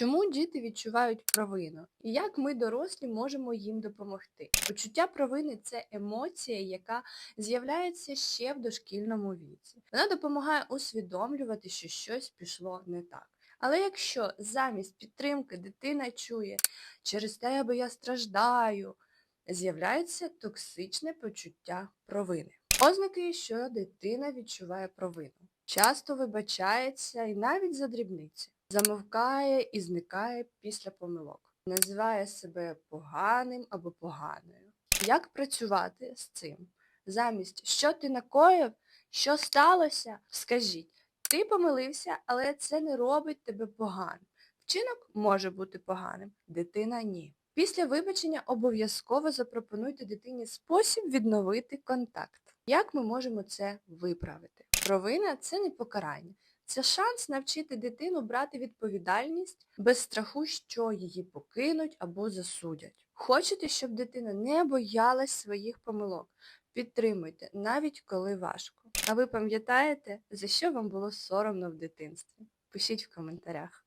Чому діти відчувають провину? І як ми, дорослі, можемо їм допомогти? Почуття провини це емоція, яка з'являється ще в дошкільному віці. Вона допомагає усвідомлювати, що щось пішло не так. Але якщо замість підтримки дитина чує через тебе я страждаю, з'являється токсичне почуття провини. Ознаки, що дитина відчуває провину. Часто вибачається і навіть за дрібниці. Замовкає і зникає після помилок. Називає себе поганим або поганою. Як працювати з цим? Замість що ти накоїв, що сталося, скажіть, ти помилився, але це не робить тебе поганим. Вчинок може бути поганим, дитина ні. Після вибачення обов'язково запропонуйте дитині спосіб відновити контакт. Як ми можемо це виправити? Провина це не покарання. Це шанс навчити дитину брати відповідальність без страху, що її покинуть або засудять. Хочете, щоб дитина не боялась своїх помилок? Підтримуйте, навіть коли важко. А ви пам'ятаєте, за що вам було соромно в дитинстві? Пишіть в коментарях.